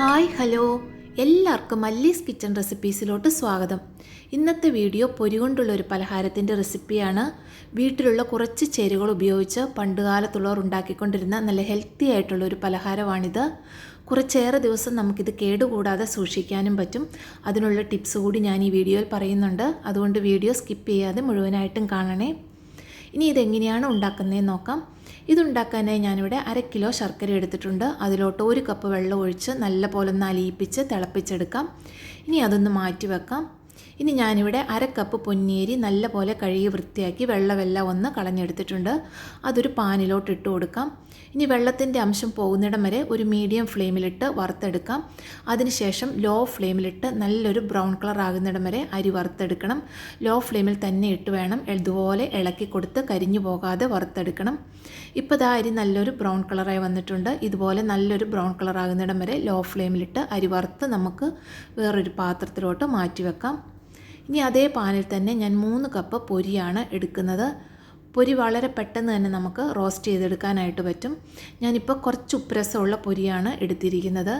Hi hello. എല്ലാവർക്കും മല്ലീസ് kitchen റെസിപ്പീസിലോട്ട് സ്വാഗതം. ഇന്നത്തെ വീഡിയോ പൊരി കൊണ്ടുള്ള ഒരു പലഹാരത്തിന്റെ റെസിപ്പിയാണ്. വീട്ടിലുള്ള കുറച്ച് ചേരുവകൾ ഉപയോഗിച്ച് പണ്ടുകാലത്തുള്ളവർ ഉണ്ടാക്കിക്കൊണ്ടിരുന്ന നല്ല ഹെൽത്തി ആയിട്ടുള്ള ഒരു പലഹാരമാണിത്. കുറച്ചേറെ ദിവസം നമുക്കിത് കേടുകൂടാതെ സൂക്ഷിക്കാനും പറ്റും. അതിനുള്ള ടിപ്സ് കൂടി ഞാൻ ഈ വീഡിയോയിൽ പറയുന്നുണ്ട്. അതുകൊണ്ട് വീഡിയോ സ്കിപ്പ് ചെയ്യാതെ മുഴുവനായിട്ടും കാണണേ. ഇനി ഇതെങ്ങനെയാണ് ഉണ്ടാക്കുന്നതെന്ന് നോക്കാം. ഇതുണ്ടാക്കാനായി ഞാനിവിടെ അര കിലോ ശർക്കര എടുത്തിട്ടുണ്ട്. അതിലോട്ട് ഒരു കപ്പ് വെള്ളം ഒഴിച്ച് നല്ല പോലെ ഒന്ന് അലിയിപ്പിച്ച് തിളപ്പിച്ചെടുക്കാം. ഇനി അതൊന്ന് മാറ്റി വെക്കാം ഇനി ഞാനിവിടെ അര കപ്പ് പൊന്നിയേരി നല്ല പോലെ കഴുകി വൃത്തിയാക്കി വെള്ളമെല്ലാം ഒന്ന് കളഞ്ഞെടുത്തിട്ടുണ്ട്. അതൊരു പാനിലോട്ട് ഇട്ട് കൊടുക്കാം. ഇനി വെള്ളത്തിന്റെ അംശം പോകുന്നിടം വരെ ഒരു മീഡിയം ഫ്ലെയിമിലിട്ട് വറുത്തെടുക്കാം. അതിനുശേഷം ലോ ഫ്ലെയിമിലിട്ട് നല്ലൊരു ബ്രൗൺ കളർ ആകുന്നിടം വരെ അരി വറുത്തെടുക്കണം. ലോ ഫ്ലെയിമിൽ തന്നെ ഇട്ട് വേണം ഇതുപോലെ ഇളക്കി കൊടുത്ത് കരിഞ്ഞു പോകാതെ വറുത്തെടുക്കണം. ഇപ്പോൾ ഇതാ അരി നല്ലൊരു ബ്രൗൺ കളറായി വന്നിട്ടുണ്ട്. ഇതുപോലെ നല്ലൊരു ബ്രൗൺ കളർ ആകുന്നിടം വരെ ലോ ഫ്ലെയിമിലിട്ട് അരി വറുത്ത് നമുക്ക് വേറൊരു പാത്രത്തിലോട്ട് മാറ്റി വെക്കാം ഇനി അതേ പാനിൽ തന്നെ ഞാൻ മൂന്ന് കപ്പ് പൊരിയാണ് എടുക്കുന്നത്. പൊരി വളരെ പെട്ടെന്ന് തന്നെ നമുക്ക് റോസ്റ്റ് ചെയ്തെടുക്കാനായിട്ട് പറ്റും. ഞാനിപ്പോൾ കുറച്ച് ഉപ്രസമുള്ള പൊരിയാണ് എടുത്തിരിക്കുന്നത്.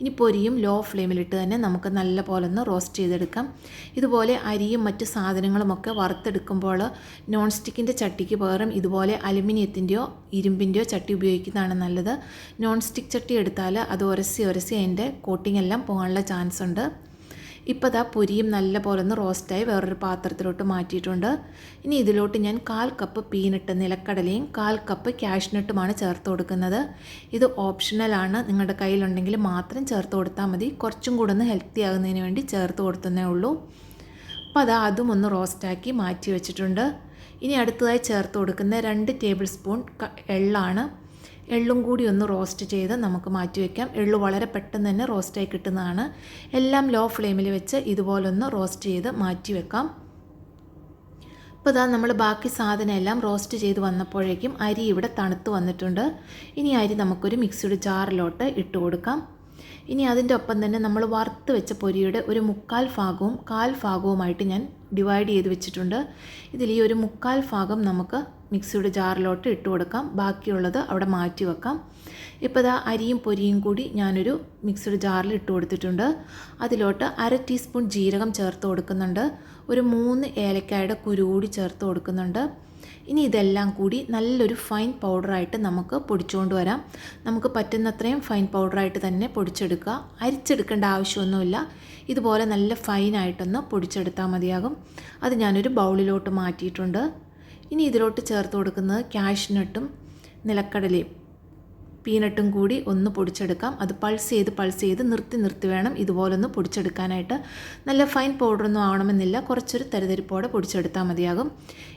ഇനി പൊരിയും ലോ ഫ്ലെയിമിലിട്ട് തന്നെ നമുക്ക് നല്ല പോലെ ഒന്ന് റോസ്റ്റ് ചെയ്തെടുക്കാം. ഇതുപോലെ അരിയും മറ്റ് സാധനങ്ങളുമൊക്കെ വറുത്തെടുക്കുമ്പോൾ നോൺ സ്റ്റിക്കിന്റെ ചട്ടിക്ക് പകരം ഇതുപോലെ അലുമിനിയത്തിന്റെയോ ഇരുമ്പിന്റെയോ ചട്ടി ഉപയോഗിക്കുന്നതാണ് നല്ലത്. നോൺ സ്റ്റിക്ക് ചട്ടി എടുത്താൽ അത് ഉരസി ഉരസി അതിന്റെ കോട്ടിംഗ് എല്ലാം പോകാനുള്ള ചാൻസ് ഉണ്ട് ഇപ്പോൾ ദാ പൊരിയും നല്ല പോലെ ഒന്ന് റോസ്റ്റായി വേറൊരു പാത്രത്തിലോട്ട് മാറ്റിയിട്ടുണ്ട്. ഇനി ഇതിലോട്ട് ഞാൻ കാൽ കപ്പ് പീനട്ട് നിലക്കടലയും കാൽ കപ്പ് ക്യാഷ്നട്ടുമാണ് ചേർത്ത് കൊടുക്കുന്നത്. ഇത് ഓപ്ഷണലാണ് നിങ്ങളുടെ കയ്യിലുണ്ടെങ്കിൽ മാത്രം ചേർത്ത് കൊടുത്താൽ മതി. കുറച്ചും കൂടെ ഒന്ന് ഹെൽത്തി ആകുന്നതിന് വേണ്ടി ചേർത്ത് കൊടുത്തതേ ഉള്ളൂ. അപ്പോൾ അത് അതും ഒന്ന് റോസ്റ്റാക്കി മാറ്റി വെച്ചിട്ടുണ്ട്. ഇനി അടുത്തതായി ചേർത്ത് കൊടുക്കുന്ന രണ്ട് ടേബിൾ സ്പൂൺ എള്ളാണ്. എള്ളും കൂടി ഒന്ന് റോസ്റ്റ് ചെയ്ത് നമുക്ക് മാറ്റി വയ്ക്കാം എള്ളു വളരെ പെട്ടെന്ന് തന്നെ റോസ്റ്റായി കിട്ടുന്നതാണ്. എല്ലാം ലോ ഫ്ലെയിമിൽ വെച്ച് ഇതുപോലൊന്ന് റോസ്റ്റ് ചെയ്ത് മാറ്റി വെക്കാം. ഇപ്പോൾ ഇതാ നമ്മൾ ബാക്കി സാധനം എല്ലാം റോസ്റ്റ് ചെയ്ത് വന്നപ്പോഴേക്കും അരി ഇവിടെ തണുത്ത് വന്നിട്ടുണ്ട്. ഇനി അരി നമുക്കൊരു മിക്സിയുടെ ജാറിലോട്ട് ഇട്ട് കൊടുക്കാം. ഇനി അതിന്റെ ഒപ്പം തന്നെ നമ്മൾ വറുത്ത് വെച്ച പൊരിയുടെ ഒരു മുക്കാൽ ഭാഗവും കാൽ ഭാഗവുമായിട്ട് ഞാൻ ഡിവൈഡ് ചെയ്ത് വെച്ചിട്ടുണ്ട്. ഇതിൽ ഈ ഒരു മുക്കാൽ ഭാഗം നമുക്ക് മിക്സിയുടെ ജാറിലോട്ട് ഇട്ട് കൊടുക്കാം. ബാക്കിയുള്ളത് അവിടെ മാറ്റി വെക്കാം. ഇപ്പോൾ ഇതാ അരിയും പൊരിയും കൂടി ഞാനൊരു മിക്സിയുടെ ജാറിൽ ഇട്ട് കൊടുത്തിട്ടുണ്ട്. അതിലോട്ട് അര ടീസ്പൂൺ ജീരകം ചേർത്ത് കൊടുക്കുന്നുണ്ട്. ഒരു മൂന്ന് ഏലക്കായുടെ കുരു കൂടി ചേർത്ത് കൊടുക്കുന്നുണ്ട്. ഇനി ഇതെല്ലാം കൂടി നല്ലൊരു ഫൈൻ പൗഡറായിട്ട് നമുക്ക് പൊടിച്ചുകൊണ്ട് വരാം. നമുക്ക് പറ്റുന്നത്രയും ഫൈൻ പൗഡറായിട്ട് തന്നെ പൊടിച്ചെടുക്കുക. അരിച്ചെടുക്കേണ്ട ആവശ്യമൊന്നുമില്ല. ഇതുപോലെ നല്ല ഫൈനായിട്ടൊന്ന് പൊടിച്ചെടുത്താൽ മതിയാകും. അത് ഞാനൊരു ബൗളിലോട്ട് മാറ്റിയിട്ടുണ്ട്. ഇനി ഇതിലോട്ട് ചേർത്ത് കൊടുക്കുന്നത് കാഷ്നട്ടും നിലക്കടലയും. പീനട്ടും കൂടി ഒന്ന് പൊടിച്ചെടുക്കാം. അത് പൾസ് ചെയ്ത് പൾസ് ചെയ്ത് നിർത്തി നിർത്തി വേണം ഇതുപോലൊന്ന് പൊടിച്ചെടുക്കാനായിട്ട്. നല്ല ഫൈൻ പൗഡറൊന്നും ആവണമെന്നില്ല. കുറച്ചൊരു തരിതരിപ്പോടെ പൊടിച്ചെടുത്താൽ മതിയാകും.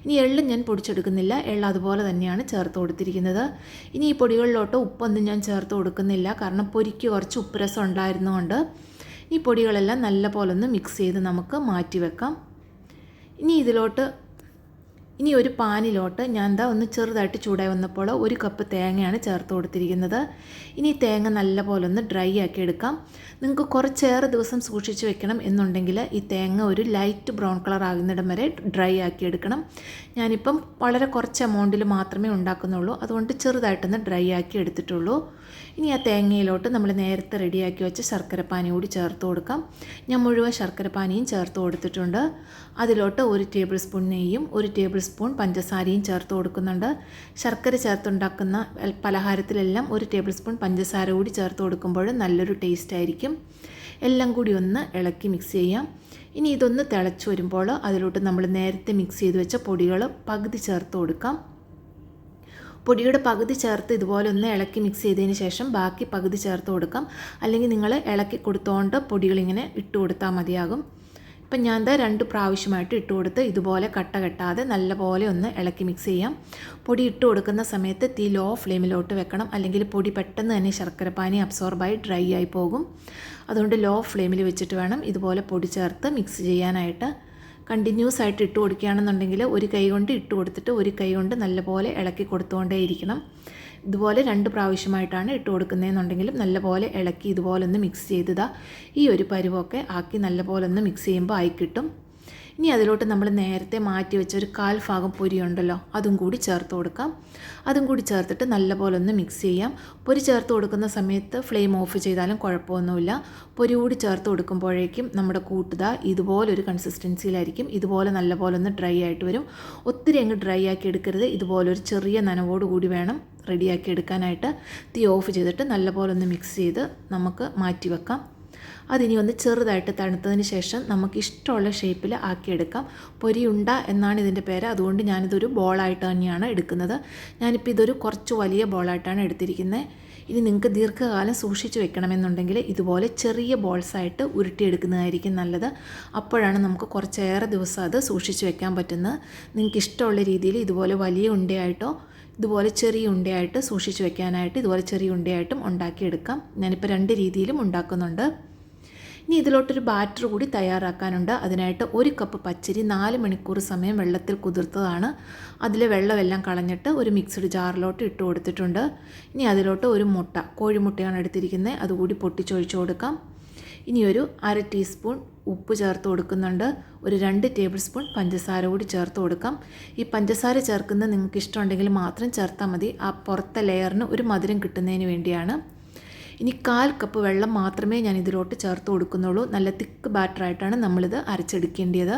ഇനി എള്ളും ഞാൻ പൊടിച്ചെടുക്കുന്നില്ല. എള്ള അതുപോലെ തന്നെയാണ് ചേർത്ത് കൊടുത്തിരിക്കുന്നത്. ഇനി ഈ പൊടികളിലോട്ട് ഉപ്പൊന്നും ഞാൻ ചേർത്ത് കൊടുക്കുന്നില്ല. കാരണം പൊരിക്ക് കുറച്ച് ഉപ്പ് രസം ഉണ്ടായിരുന്നുകൊണ്ട് ഈ പൊടികളെല്ലാം നല്ല പോലെ ഒന്ന് മിക്സ് ചെയ്ത് നമുക്ക് മാറ്റി വെക്കാം. ഇനി ഇതിലോട്ട് ഇനി ഒരു പാനിലോട്ട് ഞാൻ എന്താ ഒന്ന് ചെറുതായിട്ട് ചൂടായി വന്നപ്പോൾ ഒരു കപ്പ് തേങ്ങയാണ് ചേർത്ത് കൊടുത്തിരിക്കുന്നത്. ഇനി തേങ്ങ നല്ലപോലെ ഒന്ന് ഡ്രൈ ആക്കി എടുക്കാം. നിങ്ങൾക്ക് കുറച്ചേറെ ദിവസം സൂക്ഷിച്ച് വെക്കണം എന്നുണ്ടെങ്കിൽ ഈ തേങ്ങ ഒരു ലൈറ്റ് ബ്രൗൺ കളർ ആകുന്നിടം വരെ ഡ്രൈ ആക്കി എടുക്കണം. ഞാനിപ്പം വളരെ കുറച്ച് എമൗണ്ടിൽ മാത്രമേ ഉണ്ടാക്കുന്നുള്ളൂ. അതുകൊണ്ട് ചെറുതായിട്ടൊന്ന് ഡ്രൈ ആക്കി എടുത്തിട്ടുള്ളൂ. ഇനി ആ തേങ്ങയിലോട്ട് നമ്മൾ നേരത്തെ റെഡിയാക്കി വെച്ച ശർക്കരപ്പാനി കൂടി ചേർത്ത് കൊടുക്കാം. ഞാൻ മുഴുവൻ ശർക്കരപ്പാനിയും ചേർത്ത് കൊടുത്തിട്ടുണ്ട്. അതിലോട്ട് ഒരു ടേബിൾ സ്പൂൺ നെയ്യും ഒരു ടേബിൾ സ്പൂൺ പഞ്ചസാരയും ചേർത്ത് കൊടുക്കുന്നുണ്ട്. ശർക്കര ചേർത്തുണ്ടാക്കുന്ന പലഹാരത്തിലെല്ലാം ഒരു ടേബിൾ സ്പൂൺ പഞ്ചസാര കൂടി ചേർത്ത് കൊടുക്കുമ്പോൾ നല്ലൊരു ടേസ്റ്റ് ആയിരിക്കും. എല്ലാം കൂടി ഒന്ന് ഇളക്കി മിക്സ് ചെയ്യാം. ഇനി ഇതൊന്ന് തിളച്ച് വരുമ്പോൾ അതിലോട്ട് നമ്മൾ നേരത്തെ മിക്സ് ചെയ്ത് വെച്ച പൊടികൾ പകുതി ചേർത്ത് കൊടുക്കാം. പൊടിയുടെ പകുതി ചേർത്ത് ഇതുപോലെ ഒന്ന് ഇളക്കി മിക്സ് ചെയ്തതിന് ശേഷം ബാക്കി പകുതി ചേർത്ത് കൊടുക്കാം. അല്ലെങ്കിൽ നിങ്ങൾ ഇളക്കി കൊടുത്തുകൊണ്ട് പൊടികളിങ്ങനെ ഇട്ട് കൊടുത്താൽ മതിയാകും. ഇപ്പം ഞാൻ എന്താ രണ്ട് പ്രാവശ്യമായിട്ട് ഇട്ട് കൊടുത്ത് ഇതുപോലെ കട്ട കെട്ടാതെ നല്ലപോലെ ഒന്ന് ഇളക്കി മിക്സ് ചെയ്യാം. പൊടി ഇട്ട് കൊടുക്കുന്ന സമയത്ത് തീ ലോ ഫ്ലെയിമിലോട്ട് വെക്കണം. അല്ലെങ്കിൽ പൊടി പെട്ടെന്ന് തന്നെ ശർക്കരപ്പാനി അബ്സോർബായി ഡ്രൈ ആയി പോകും. അതുകൊണ്ട് ലോ ഫ്ലെയിമിൽ വെച്ചിട്ട് വേണം ഇതുപോലെ പൊടി ചേർത്ത് മിക്സ് ചെയ്യാനായിട്ട്. കണ്ടിന്യൂസ് ആയിട്ട് ഇട്ട് കൊടുക്കുകയാണെന്നുണ്ടെങ്കിൽ ഒരു കൈ കൊണ്ട് ഇട്ട് കൊടുത്തിട്ട് ഒരു കൈ കൊണ്ട് നല്ലപോലെ ഇളക്കി കൊടുത്തുകൊണ്ടേ ഇരിക്കണം ഇതുപോലെ രണ്ട് പ്രാവശ്യമായിട്ടാണ് ഇട്ട് കൊടുക്കുന്നതെന്നുണ്ടെങ്കിലും നല്ലപോലെ ഇളക്കി ഇതുപോലെ ഒന്ന് മിക്സ് ചെയ്തതാ. ഈ ഒരു പരുവമൊക്കെ ആക്കി നല്ലപോലെ ഒന്ന് മിക്സ് ചെയ്യുമ്പോൾ ആയി കിട്ടും. ഇനി അതിലോട്ട് നമ്മൾ നേരത്തെ മാറ്റി വെച്ച ഒരു കാൽ ഭാഗം പൊരി ഉണ്ടല്ലോ അതും കൂടി ചേർത്ത് കൊടുക്കാം. അതും കൂടി ചേർത്തിട്ട് നല്ലപോലെ ഒന്ന് മിക്സ് ചെയ്യാം. പൊരി ചേർത്ത് കൊടുക്കുന്ന സമയത്ത് ഫ്ലെയിം ഓഫ് ചെയ്താലും കുഴപ്പമൊന്നുമില്ല. പൊരി കൂടി ചേർത്ത് കൊടുക്കുമ്പോഴേക്കും നമ്മുടെ കൂട്ടുത ഇതുപോലൊരു കൺസിസ്റ്റൻസിയിലായിരിക്കും ഇതുപോലെ നല്ലപോലെ ഒന്ന് ഡ്രൈ ആയിട്ട് വരും. ഒത്തിരി അങ്ങ് ഡ്രൈ ആക്കി എടുക്കരുത്. ഇതുപോലൊരു ചെറിയ നനവോട് കൂടി വേണം റെഡിയാക്കി എടുക്കാനായിട്ട്. തീ ഓഫ് ചെയ്തിട്ട് നല്ലപോലെ ഒന്ന് മിക്സ് ചെയ്ത് നമുക്ക് മാറ്റി വെക്കാം. അതിനി ഒന്ന് ചെറുതായിട്ട് തണുത്തതിന് ശേഷം നമുക്ക് ഇഷ്ടമുള്ള ഷേപ്പിൽ ആക്കിയെടുക്കാം. പൊരിയുണ്ട എന്നാണ് ഇതിന്റെ പേര്. അതുകൊണ്ട് ഞാനിതൊരു ബോളായിട്ട് തന്നെയാണ് എടുക്കുന്നത്. ഞാനിപ്പോൾ ഇതൊരു കുറച്ച് വലിയ ബോളായിട്ടാണ് എടുത്തിരിക്കുന്നത് ഇനി നിങ്ങൾക്ക് ദീർഘകാലം സൂക്ഷിച്ച് വെക്കണമെന്നുണ്ടെങ്കിൽ ഇതുപോലെ ചെറിയ ബോൾസായിട്ട് ഉരുട്ടിയെടുക്കുന്നതായിരിക്കും നല്ലത്. അപ്പോഴാണ് നമുക്ക് കുറച്ചേറെ ദിവസം അത് സൂക്ഷിച്ച് വെക്കാൻ പറ്റുന്നത്. നിങ്ങൾക്ക് ഇഷ്ടമുള്ള രീതിയിൽ ഇതുപോലെ വലിയ ഉണ്ടയായിട്ടോ ഇതുപോലെ ചെറിയ ഉണ്ടയായിട്ട് സൂക്ഷിച്ച് വെക്കാനായിട്ട് ഇതുപോലെ ചെറിയ ഉണ്ടയായിട്ടും ഉണ്ടാക്കിയെടുക്കാം. ഞാനിപ്പോൾ രണ്ട് രീതിയിലും ഉണ്ടാക്കുന്നുണ്ട്. ഇനി ഇതിലോട്ടൊരു ബാറ്റർ കൂടി തയ്യാറാക്കാനുണ്ട്. അതിനായിട്ട് ഒരു കപ്പ് പച്ചരി നാല് മണിക്കൂർ സമയം വെള്ളത്തിൽ കുതിർത്തതാണ്. അതിലെ വെള്ളമെല്ലാം കളഞ്ഞിട്ട് ഒരു മിക്സഡ് ജാറിലോട്ട് ഇട്ട് കൊടുത്തിട്ടുണ്ട്. ഇനി അതിലോട്ട് ഒരു മുട്ട കോഴിമുട്ടയാണ് എടുത്തിരിക്കുന്നത്. അതുകൂടി പൊട്ടിച്ചൊഴിച്ചു കൊടുക്കാം. ഇനി ഒരു അര ടീസ്പൂൺ ഉപ്പ് ചേർത്ത് കൊടുക്കുന്നുണ്ട്. ഒരു രണ്ട് ടേബിൾ സ്പൂൺ പഞ്ചസാര കൂടി ചേർത്ത് കൊടുക്കാം. ഈ പഞ്ചസാര ചേർക്കുന്നത് നിങ്ങൾക്ക് ഇഷ്ടമുണ്ടെങ്കിൽ മാത്രം ചേർത്താൽ മതി. ആ പുറത്തെ ലെയറിന് ഒരു മധുരം കിട്ടുന്നതിന് വേണ്ടിയാണ്. ഇനി കാൽ കപ്പ് വെള്ളം മാത്രമേ ഞാൻ ഇതിലോട്ട് ചേർത്ത് കൊടുക്കുന്നുള്ളൂ. നല്ല തിക്ക് ബാറ്ററായിട്ടാണ് നമ്മളിത് അരച്ചെടുക്കേണ്ടത്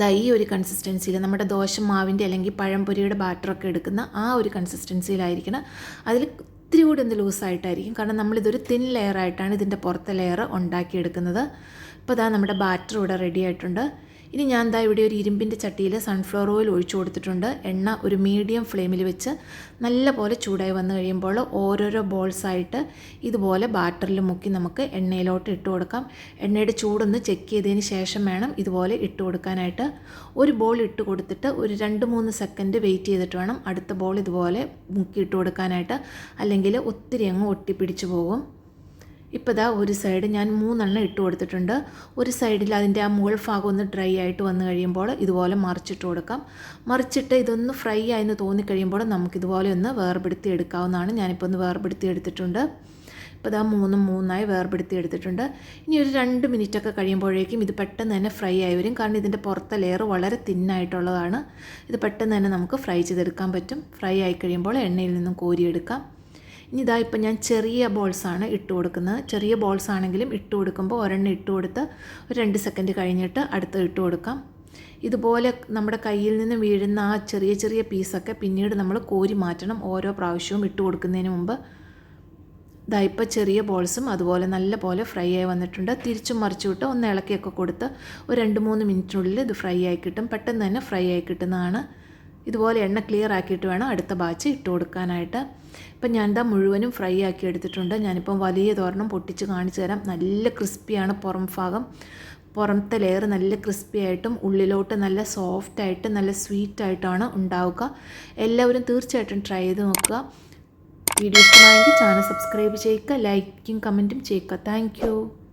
ദാ ഈ ഒരു കൺസിസ്റ്റൻസിയിൽ നമ്മുടെ ദോശ മാവിന്റെ അല്ലെങ്കിൽ പഴംപൊരിയുടെ ബാറ്ററൊക്കെ എടുക്കുന്ന ആ ഒരു കൺസിസ്റ്റൻസിയിലായിരിക്കണം അതിൽ ഇത്തിരി കൂടി ഒന്ന് ലൂസായിട്ടായിരിക്കും. കാരണം നമ്മളിതൊരു തിൻ ലെയറായിട്ടാണ് ഇതിന്റെ പുറത്തെ ലെയർ ഉണ്ടാക്കിയെടുക്കുന്നത്. ഇപ്പോൾ ഇതാ നമ്മുടെ ബാറ്റർ ഇവിടെ റെഡി ആയിട്ടുണ്ട്. ഇനി ഞാൻ ദാ ഇവിടെ ഒരു ഇരുമ്പിന്റെ ചട്ടിയിൽ സൺഫ്ലവർ ഓയിൽ ഒഴിച്ചു കൊടുത്തിട്ടുണ്ട്. എണ്ണ ഒരു മീഡിയം ഫ്ലെയിമിൽ വെച്ച് നല്ല പോലെ ചൂടായി വന്നു കഴിയുമ്പോൾ ഓരോരോ ബോൾസായിട്ട് ഇതുപോലെ ബാറ്ററിൽ മുക്കി നമുക്ക് എണ്ണയിലോട്ട് ഇട്ട് കൊടുക്കാം. എണ്ണയുടെ ചൂടൊന്ന് ചെക്ക് ചെയ്തതിന് ശേഷം വേണം ഇതുപോലെ ഇട്ട് കൊടുക്കാനായിട്ട്. ഒരു ബോൾ ഇട്ട് കൊടുത്തിട്ട് ഒരു രണ്ട് മൂന്ന് സെക്കൻഡ് വെയിറ്റ് ചെയ്തിട്ട് വേണം അടുത്ത ബോൾ ഇതുപോലെ മുക്കി ഇട്ട് കൊടുക്കാനായിട്ട്. അല്ലെങ്കിൽ ഒത്തിരി അങ്ങ് ഒട്ടിപ്പിടിച്ച് പോകും. ഇപ്പോൾ ഇതാ ഒരു സൈഡ് ഞാൻ മൂന്നെണ്ണം ഇട്ട് കൊടുത്തിട്ടുണ്ട്. ഒരു സൈഡിൽ അതിന്റെ ആ മുകൾ ഭാഗം ഒന്ന് ഡ്രൈ ആയിട്ട് വന്നു കഴിയുമ്പോൾ ഇതുപോലെ മറിച്ചിട്ട് കൊടുക്കാം. മറിച്ചിട്ട് ഇതൊന്ന് ഫ്രൈ ആയെന്ന് തോന്നിക്കഴിയുമ്പോൾ നമുക്കിതുപോലെ ഒന്ന് വേർപെടുത്തി എടുക്കാവുന്നതാണ്. ഞാനിപ്പോൾ ഒന്ന് വേർപെടുത്തി എടുത്തിട്ടുണ്ട്. ഇപ്പോൾ ഇതാ മൂന്നും മൂന്നായി വേർപെടുത്തി എടുത്തിട്ടുണ്ട്. ഇനി ഒരു രണ്ട് മിനിറ്റൊക്കെ കഴിയുമ്പോഴേക്കും ഇത് പെട്ടെന്ന് തന്നെ ഫ്രൈ ആയി വരും. കാരണം ഇതിന്റെ പുറത്തെ ലെയർ വളരെ തിന്നായിട്ടുള്ളതാണ്. ഇത് പെട്ടെന്ന് തന്നെ നമുക്ക് ഫ്രൈ ചെയ്തെടുക്കാൻ പറ്റും. ഫ്രൈ ആയി കഴിയുമ്പോൾ എണ്ണയിൽ നിന്നും കോരിയെടുക്കാം. ഇനി ഇതാ ഇപ്പം ഞാൻ ചെറിയ ബോൾസാണ് ഇട്ട് കൊടുക്കുന്നത്. ചെറിയ ബോൾസ് ആണെങ്കിലും ഇട്ട് കൊടുക്കുമ്പോൾ ഒരെണ്ണം ഇട്ട് കൊടുത്ത് ഒരു രണ്ട് സെക്കൻഡ് കഴിഞ്ഞിട്ട് അടുത്ത് ഇട്ട് കൊടുക്കാം. ഇതുപോലെ നമ്മുടെ കയ്യിൽ നിന്ന് വീഴുന്ന ആ ചെറിയ ചെറിയ പീസൊക്കെ പിന്നീട് നമ്മൾ കോരി മാറ്റണം ഓരോ പ്രാവശ്യവും ഇട്ട് കൊടുക്കുന്നതിന് മുമ്പ്. ഇപ്പോൾ ചെറിയ ബോൾസും അതുപോലെ നല്ല പോലെ ഫ്രൈ ആയി വന്നിട്ടുണ്ട്. തിരിച്ചും മറിച്ചു വിട്ട് ഒന്ന് ഇളക്കിയൊക്കെ കൊടുത്ത് ഒരു രണ്ട് മൂന്ന് മിനിറ്റിനുള്ളിൽ ഇത് ഫ്രൈ ആയി കിട്ടും. പെട്ടെന്ന് തന്നെ ഫ്രൈ ആയി കിട്ടുന്നതാണ്. ഇതുപോലെ എണ്ണ ക്ലിയർ ആക്കിയിട്ട് വേണം അടുത്ത ബാച്ച് ഇട്ട് കൊടുക്കാനായിട്ട്. ഇപ്പം ഞാൻ ഇതാ മുഴുവനും ഫ്രൈ ആക്കി എടുത്തിട്ടുണ്ട്. ഞാനിപ്പം വലിയ തോരണം പൊട്ടിച്ച് കാണിച്ചു തരാം. നല്ല ക്രിസ്പിയാണ് പുറം ഭാഗം. പുറത്തെ ലെയർ നല്ല ക്രിസ്പി ആയിട്ടും ഉള്ളിലോട്ട് നല്ല സോഫ്റ്റ് ആയിട്ട് നല്ല സ്വീറ്റ് ആയിട്ടാണ് ഉണ്ടാവുക. എല്ലാവരും തീർച്ചയായിട്ടും ട്രൈ ചെയ്ത് നോക്കുക. വീഡിയോ ഇഷ്ടമായെങ്കിൽ ചാനൽ സബ്സ്ക്രൈബ് ചെയ്യുക ലൈക്കും കമന്റും ചെയ്യുക. താങ്ക്